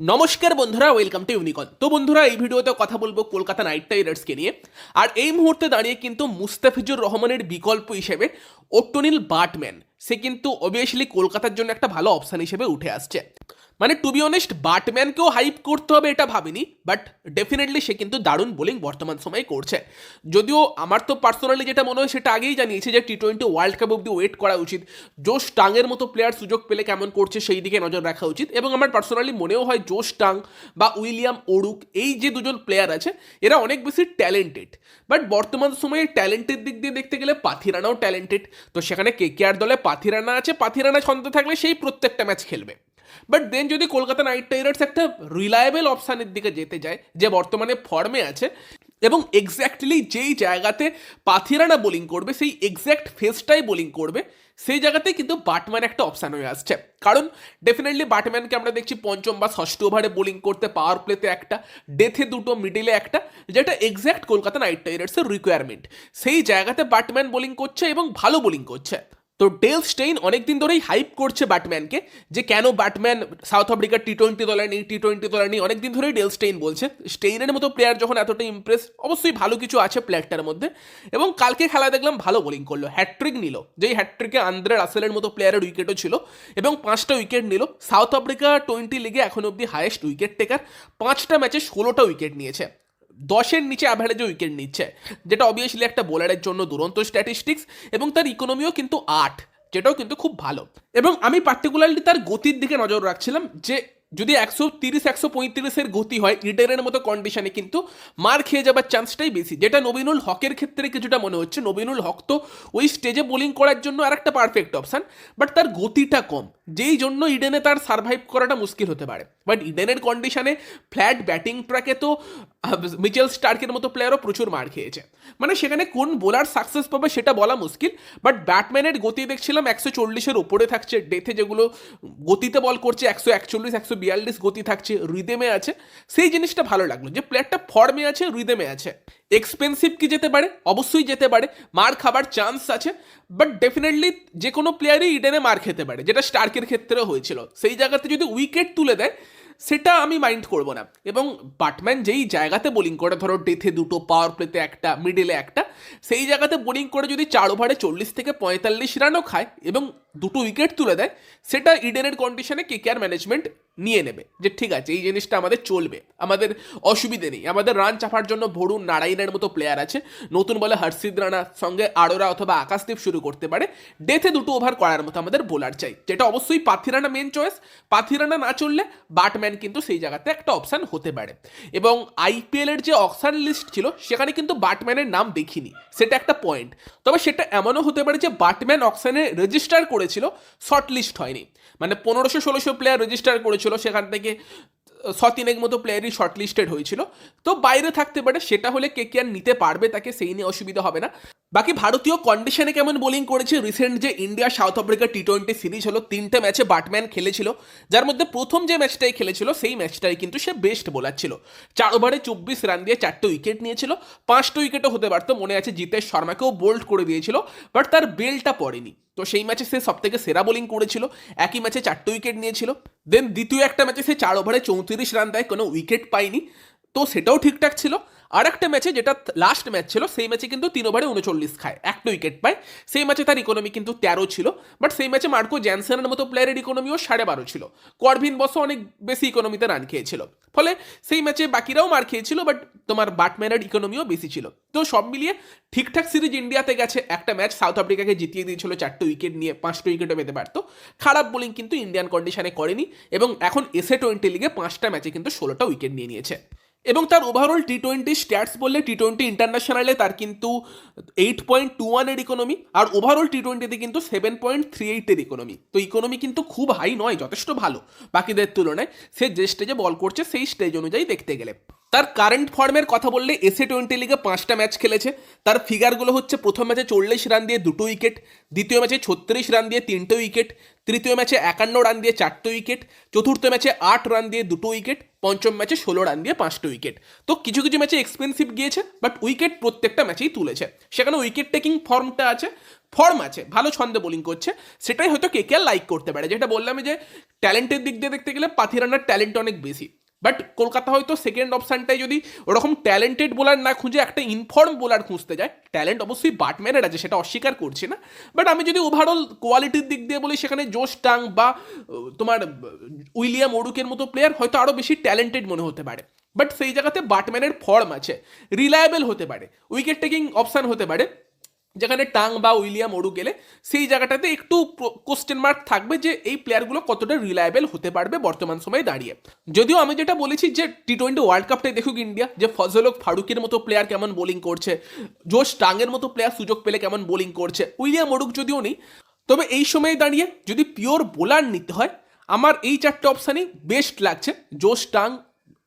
নমস্কার বন্ধুরা welcome to ইউনিকন তো বন্ধুরা, এই ভিডিওতে কথা বলব কলকাতা নাইট রাইডার্সকে নিয়ে। আর এই মুহূর্তে দাঁড়িয়ে কিন্তু মুস্তাফিজুর রহমানের বিকল্প হিসেবে ওট্টনিল বাটম্যান সে কিন্তু অবভিয়াসলি কলকাতার জন্য একটা ভালো অপশান হিসেবে উঠে আসছে। মানে টু বি অনেস্ট বাটম্যানকেও হাইপ করতে হবে এটা ভাবিনি বাট ডেফিনেটলি সে কিন্তু দারুণ বোলিং বর্তমান সময়ে করছে। যদিও আমার তো পার্সোনালি যেটা মনে হয়, সেটা আগেই জানিয়েছি যে টি টোয়েন্টি ওয়ার্ল্ড কাপ অব্দি ওয়েট করা উচিত। জোশ টাংয়ের মতো প্লেয়ার সুযোগ পেলে কেমন করছে সেই দিকে নজর রাখা উচিত। এবং আমার পার্সোনালি মনেও হয় জোশ টাং বা উইলিয়াম ওরুক এই যে দুজন প্লেয়ার আছে, এরা অনেক বেশি ট্যালেন্টেড বাট বর্তমান সময়ে ট্যালেন্টের দিক দিয়ে দেখতে গেলে পাথিরানাও ট্যালেন্টেড তো সেখানে কে কে আর দলে পাথিরানা আছে, পাথিরানা ছন্দ থাকলে সেই প্রত্যেকটা ম্যাচ খেলবে। বাট দেন যদি কলকাতা নাইট রাইডার্স একটা রিলায়েবল অপশানের দিকে যেতে যায়, যে বর্তমানে ফর্মে আছে, এবং এক্স্যাক্টলি যেই জায়গাতে পাথিরানা বোলিং করবে, সেই এক্স্যাক্ট ফেসটাই বোলিং করবে, সেই জায়গাতে কিন্তু বাটম্যান একটা অপশান হয়ে আসছে। কারণ ডেফিনেটলি বাটম্যানকে আমরা দেখছি পঞ্চম বা ষষ্ঠ ওভারে বোলিং করতে পাওয়ার প্লেতে একটা ডেথে দুটো মিডিলে একটা, যেটা এক্স্যাক্ট কলকাতা নাইট রাইডার্সের রিকোয়ারমেন্ট সেই জায়গাতে বাটম্যান বোলিং করছে এবং ভালো বোলিং করছে। তো ডেল স্টেইন অনেকদিন ধরেই হাইপ করছে ব্যাটম্যানকে যে কেন ব্যাটম্যান সাউথ আফ্রিকার টি টোয়েন্টি দলে নেই টি টোয়েন্টি দলে নেই, অনেকদিন ধরেই ডেল স্টেইন বলছে। স্টেইনের মতো প্লেয়ার যখন এতটা ইমপ্রেস অবশ্যই ভালো কিছু আছে প্লেয়ারটার মধ্যে। এবং কালকে খেলা দেখলাম ভালো বোলিং করল হ্যাট্রিক নিল। যেই হ্যাট্রিকে আন্দ্রে রাসেলের মতো প্লেয়ারের উইকেটও ছিল এবং পাঁচটা উইকেট নিল। সাউথ আফ্রিকা টোয়েন্টি লিগে এখন অব্দি হায়েস্ট উইকেট টেকার পাঁচটা ম্যাচে ষোলোটা উইকেট নিয়েছে। দশের নিচে অ্যাভারেজে উইকেট নিচ্ছে। যেটা অবভিয়াসলি একটা বোলারের জন্য দুরন্ত স্ট্যাটিস্টিক্স এবং তার ইকোনমিও কিন্তু আট, যেটাও কিন্তু খুব ভালো। এবং আমি পার্টিকুলারলি তার গতির দিকে নজর রাখছিলাম যে যদি একশো তিরিশ, একশো পঁয়ত্রিশের গতি হয় ইডেনের মতো কন্ডিশনে কিন্তু মার খেয়ে যাবার চান্সটাই বেশি। যেটা নবীনুল হকের ক্ষেত্রে কিছুটা মনে হচ্ছে। নবীনুল হক তো ওই স্টেজে বোলিং করার জন্য আর একটা পারফেক্ট অপশান বাট তার গতিটা কম। যেই জন্য ইডেনে তার সার্ভাইভ করাটা মুশকিল হতে পারে। বাট ইডেনের কন্ডিশনে ফ্ল্যাট ব্যাটিং ট্র্যাকে তো মিচেল স্টার্কের মতো প্লেয়ারও প্রচুর মার খেয়েছে। মানে সেখানে কোন বোলার সাকসেস পাবে সেটা বলা মুশকিল বাট ব্যাটম্যানের গতি দেখছিলাম একশো চল্লিশের ওপরে থাকছে ডেথে যেগুলো গতিতে বল করছে, একশো একচল্লিশ, একশো বিয়াল্লিশ গতি থাকছে রিদেমে আছে। সেই জিনিসটা ভালো লাগল যে প্লেয়ারটা ফর্মে আছে রিদেমে আছে। এক্সপেন্সিভ কি যেতে পারে? অবশ্যই যেতে পারে। মার খাবার চান্স আছে। বাট ডেফিনেটলি যে কোনো প্লেয়ারই ইডেনে মার খেতে পারে, যেটা স্টার্কের ক্ষেত্রেও হয়েছিল। সেই জায়গাতে যদি উইকেট তুলে দেয়, সেটা আমি মাইন্ড করব না। এবং বাটম্যান যেই জায়গাতে বোলিং করে, ধরো ডেথে দুটো পাওয়ার প্লেতে একটা মিডিলে একটা, সেই জায়গাতে বোলিং করে যদি চার ওভারে চল্লিশ থেকে পঁয়তাল্লিশ রানও খায় এবং দুটো উইকেট তুলে দেয়, সেটা ইডেনের কন্ডিশনে কে কেয়ার ম্যানেজমেন্ট নিয়ে নেবে। যে ঠিক আছে, এই জিনিসটা আমাদের চলবে, আমাদের অসুবিধে নেই, আমাদের রান চাপার জন্য ভরুন নারায়ণের মতো প্লেয়ার আছে। নতুন বলে হর্ষিদ রানার সঙ্গে আরোরা অথবা আকাশদীপ শুরু করতে পারে। ডেথে দুটো ওভার করার মতো আমাদের বোলার চাই, যেটা অবশ্যই পাথিরানা মেন চয়েস পাথিরানা না চললে বাটম্যান কিন্তু সেই জায়গাতে একটা অপশান হতে পারে। এবং আইপিএল এর যে অপশান লিস্ট ছিল, সেখানে কিন্তু বাটম্যানের নাম দেখিনি, সেটা একটা পয়েন্ট তবে সেটা এমনও হতে পারে যে বাটম্যান অপশানে রেজিস্টার করেছিল শর্ট লিস্ট হয়নি। মানে পনেরোশো ষোলোশো প্লেয়ার রেজিস্টার করেছিল, সেখান থেকে সতিনেক মতো প্লেয়ারই শর্ট লিস্টেড হয়েছিল। তো বাইরে থাকতে পারে, সেটা হলে কে কে আর নিতে পারবে তাকে, সেই নিয়ে অসুবিধা হবে না। বাকি ভারতীয় কন্ডিশনে কেমন বোলিং করেছে? রিসেন্ট যে India South Africa T twenty series হলো, তিনটে ম্যাচে বাটম্যান খেলেছিল। যার মধ্যে প্রথম যে ম্যাচটাই খেলেছিল, সেই ম্যাচটাই কিন্তু সে বেস্ট বোলার ছিল। চার ওভারে চব্বিশ রান দিয়ে চারটে উইকেট নিয়েছিল। পাঁচটা উইকেটও হতে পারতো, মনে আছে জিতেশ শর্মাকেও বোল্ড করে দিয়েছিল বাট তার বেলটা পড়েনি। তো সেই ম্যাচে সে সব থেকে সেরা বোলিং করেছিল, একই ম্যাচে চারটে উইকেট নিয়েছিল। দেন দ্বিতীয় একটা ম্যাচে সে চার ওভারে চৌত্রিশ রান দেয়, কোনো উইকেট পায়নি। তো সেটাও ঠিকঠাক ছিল। আর একটা ম্যাচে যেটা লাস্ট ম্যাচ ছিল, সেই ম্যাচে কিন্তু তিন ওভারে উনচল্লিশ খায় একটা উইকেট পায়। সেই ম্যাচে তার ইকোনমি কিন্তু তেরো ছিল বাট সেই ম্যাচে মার্কো জ্যানসনের মতো প্লেয়ারের ইকোনমিও সাড়ে বারো ছিল। করভিন বসও অনেক বেশি ইকোনমিতে রান খেয়েছিল। ফলে সেই ম্যাচে বাকিরাও মার খেয়েছিল বাট তোমার বাটম্যানের ইকোনমিও বেশি ছিল। তো সব মিলিয়ে ঠিকঠাক সিরিজ ইন্ডিয়াতে গেছে একটা ম্যাচ সাউথ আফ্রিকাকে জিতিয়ে দিয়েছিল চারটে উইকেট নিয়ে, পাঁচটা উইকেটও পেতে পারতো। খারাপ বোলিং কিন্তু ইন্ডিয়ান কন্ডিশনে করেনি, এবং এখন এসে টোয়েন্টি লিগে পাঁচটা ম্যাচে কিন্তু ষোলোটা উইকেট নিয়ে নিয়েছে। এবং তার ওভারঅল টি টোয়েন্টি স্ট্যাটস বললে টি টোয়েন্টি ইন্টারন্যাশনালে তার কিন্তু এইট পয়েন্ট টু ওয়ানের ইকোনমি আর ওভারঅল টি টোয়েন্টিতে কিন্তু সেভেন পয়েন্ট থ্রি এইটের ইকোনমি তো ইকোনমি কিন্তু খুব হাই নয়, যথেষ্ট ভালো। বাকিদের তুলনায় সে যে স্টেজে বল করছে সেই স্টেজ অনুযায়ী দেখতে গেলে। তার কারেন্ট ফর্মের কথা বললে এসে টোয়েন্টি লিগে পাঁচটা ম্যাচ খেলেছে। তার ফিগারগুলো হচ্ছে প্রথম ম্যাচে চল্লিশ রান দিয়ে দুটো উইকেট দ্বিতীয় ম্যাচে ছত্রিশ রান দিয়ে তিনটে উইকেট তৃতীয় ম্যাচে একান্ন রান দিয়ে চারটে উইকেট চতুর্থ ম্যাচে আট রান দিয়ে দুটো উইকেট পঞ্চম ম্যাচে ষোলো রান দিয়ে পাঁচটা উইকেট তো কিছু কিছু ম্যাচে এক্সপেন্সিভ গিয়েছে বাট উইকেট প্রত্যেকটা ম্যাচেই তুলেছে। সেখানে উইকেট টেকিং ফর্মটা আছে ফর্ম আছে, ভালো ছন্দে বোলিং করছে। সেটাই হয়তো কে কে লাইক করতে পারে। যেটা বললাম যে ট্যালেন্টের দিক দিয়ে দেখতে গেলে পাথিরানার ট্যালেন্ট অনেক বেশি। বাট কলকাতা হয়তো সেকেন্ড অপশানটাই যদি ওরকম ট্যালেন্টেড বোলার না খুঁজে একটা ইনফর্ম বোলার খুঁজতে যায় ট্যালেন্ট অবশ্যই বাটম্যানের আছে, সেটা অস্বীকার করছি না। বাট আমি যদি ওভারঅল কোয়ালিটির দিক দিয়ে বলি, সেখানে জোশ টাং বা তোমার উইলিয়াম ওরুকের মতো প্লেয়ার হয়তো আরও বেশি ট্যালেন্টেড মনে হতে পারে। বাট সেই জায়গাতে বাটম্যানের ফর্ম আছে রিলায়েবল হতে পারে উইকেট টেকিং অপশান হতে পারে। যেখানে টাং বা উইলিয়াম ওরু গেলে, সেই জায়গাটাতে একটু কোশ্চেন মার্ক থাকবে যে এই প্লেয়ারগুলো কতটা রিলায়েবল হতে পারবে বর্তমান সময়ে দাঁড়িয়ে। যদিও আমি যেটা বলেছি যে টি টোয়েন্টি ওয়ার্ল্ড কাপটাই দেখুক ইন্ডিয়া যে ফজলক ফারুকের মতো প্লেয়ার কেমন বোলিং করছে, জোশ টাংয়ের মতো প্লেয়ার সুযোগ পেলে কেমন বোলিং করছে, উইলিয়াম ওরুক যদিও নেই, তবে এই সময়ে দাঁড়িয়ে যদি পিওর বোলার নিতে হয়, আমার এই চারটে অপশানই বেস্ট লাগছে। Josh Tongue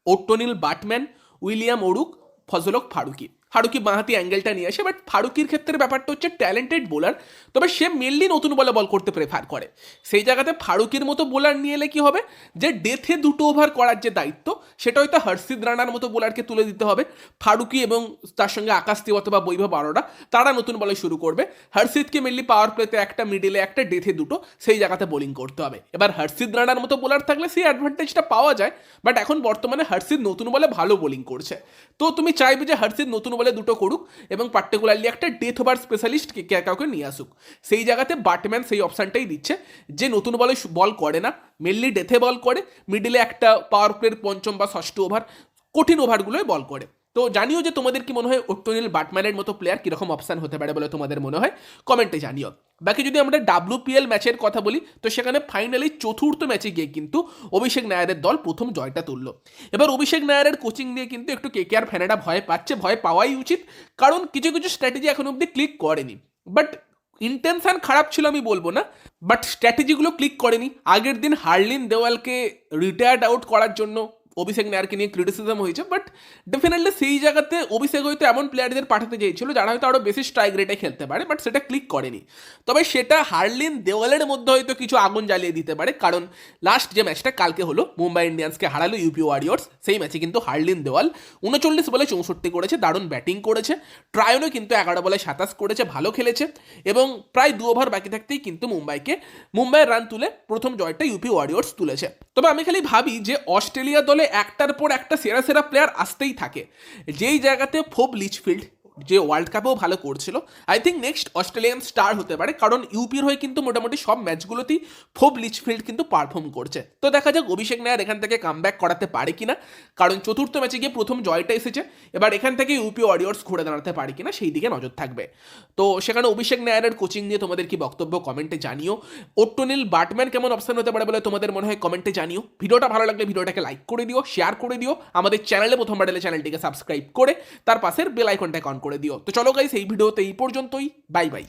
Ottneil Baartman William O'Rourke Fazalhaq Farooqi Farooqi বাঁহাতি অ্যাঙ্গেলটা নিয়ে আসে বাট ফারুকির ক্ষেত্রে ব্যাপারটা হচ্ছে ট্যালেন্টেড বোলার তবে সে মেনলি নতুন বলে বল করতে প্রেফার করে। সেই জায়গাতে ফারুকির মতো বোলার নিয়ে এলে কি হবে? যে ডেথে দুটো ওভার করার যে দায়িত্ব, সেটা হয়তো হর্ষিদ রানার মতো বোলারকে তুলে দিতে হবে। ফারুকি এবং তার সঙ্গে আকাশ তিওয়াত বা বৈভব আরোরা, তারা নতুন বলে শুরু করবে। হর্ষিদকে মেনলি পাওয়ার প্লেতে একটা মিডিলে একটা ডেথে দুটো, সেই জায়গাতে বোলিং করতে হবে। এবার হর্ষিদ রানার মতো বোলার থাকলে সেই অ্যাডভান্টেজটা পাওয়া যায় বাট এখন বর্তমানে হর্ষিদ নতুন বলে ভালো বোলিং করছে। তো তুমি চাইবে যে হর্ষিদ নতুন বলে দুটো করুক এবং পার্টিকুলারলি একটা ডেথ ওভার স্পেশালিস্ট কাউকে নিয়ে আসুক। সেই জায়গাতে বাটম্যান সেই অপশানটাই দিচ্ছে। যে নতুন বলে বল করে না মেনলি ডেথে বল করে মিডিলে একটা পাওয়ার প্লের পঞ্চম বা ষষ্ঠ ওভার কঠিন ওভারগুলোই বল করে। তো জানিও যে তোমাদের কি মনে হয় ওট্টনিল বাটম্যানের মতো প্লেয়ার কীরকম অপশান হতে পারে বলে তোমাদের মনে হয়? কমেন্টে জানিও। বাকি যদি আমরা ডাব্লিউপিএল ম্যাচের কথা বলি, তো সেখানে ফাইনালি চতুর্থ ম্যাচে গিয়ে কিন্তু অভিষেক নায়ারের দল প্রথম জয়টা তুললো। এবার অভিষেক নায়ারের কোচিং নিয়ে কিন্তু একটু কে কে আর ফ্যানেরা ভয় পাচ্ছে, ভয় পাওয়াই উচিত, কারণ কিছু কিছু স্ট্র্যাটেজি এখন অবধি ক্লিক করেনি। বাট ইন্টেনশন খারাপ ছিল আমি বলব না বাট স্ট্র্যাটেজিগুলো ক্লিক করেনি। আগের দিন হার্লিন দেওয়ালকে রিটায়ার্ড আউট করার জন্য অভিষেক নায়ারকে নিয়ে ক্রিটিসিজম হয়েছে বাট ডেফিনেটলি সেই জায়গাতে অভিষেক হয়তো এমন প্লেয়ারদের পাঠাতে চেয়েছিল যারা হয়তো আরও বেশি স্ট্রাইক রেটে খেলতে পারে বাট সেটা ক্লিক করেনি। তবে সেটা হার্লিন দেওয়ালের মধ্যে হয়তো কিছু আগুন জ্বালিয়ে দিতে পারে, কারণ লাস্ট যে ম্যাচটা কালকে হলো, মুম্বাই ইন্ডিয়ান্সকে হারালো ইউপি ওয়ারিয়র্স সেই ম্যাচে কিন্তু হার্লিন দেওয়াল উনচল্লিশ বলে চৌষট্টি করেছে, দারুণ ব্যাটিং করেছে। ট্রায়নও কিন্তু এগারো বলে সাতাশ করেছে, ভালো খেলেছে, এবং প্রায় দু ওভার বাকি থাকতেই কিন্তু মুম্বাইকে, মুম্বাইয়ের রান তুলে প্রথম জয়টা ইউপি ওয়ারিয়র্স তুলেছে। তবে আমি খালি ভাবি যে অস্ট্রেলিয়া দলে একটার পর একটা সেরা সেরা প্লেয়ার আসতেই থাকে। যেই জায়গাতে ফোব লিচফিল্ড যে ওয়ার্ল্ড কাপেও ভালো করছিল। I think next Australian star হতে পারে, কারণ ইউপির হয়ে কিন্তু মোটামুটি সব ম্যাচগুলোতেই ফোব লিচফিল্ড কিন্তু পারফর্ম করছে। তো দেখা যাক অভিষেক নায়ার এখান থেকে কাম করাতে পারে কিনা, কারণ চতুর্থ ম্যাচে গিয়ে প্রথম জয়টা এসেছে, এবার এখান থেকে ইউপি ওয়ারিয়র্স ঘুরে দাঁড়াতে পারে কিনা সেই দিকে নজর থাকবে। তো সেখানে অভিষেক নায়ারের কোচিং নিয়ে তোমাদের কি বক্তব্য কমেন্টে জানিও। ওট্টনিল বাটম্যান কেমন অপশন হতে পারে বলে তোমাদের মনে হয় কমেন্টে জানিও। ভিডিওটা ভালো লাগলে ভিডিওটাকে লাইক করে দিও শেয়ার করে দিও, আমাদের চ্যানেলে প্রথমবার এলে চ্যানেলটিকে সাবস্ক্রাইব করে, তার পাশের বেল আইকনটাকে অন করে দিও। তো চলো গাইস এই ভিডিওতে এই পর্যন্তই। Bye bye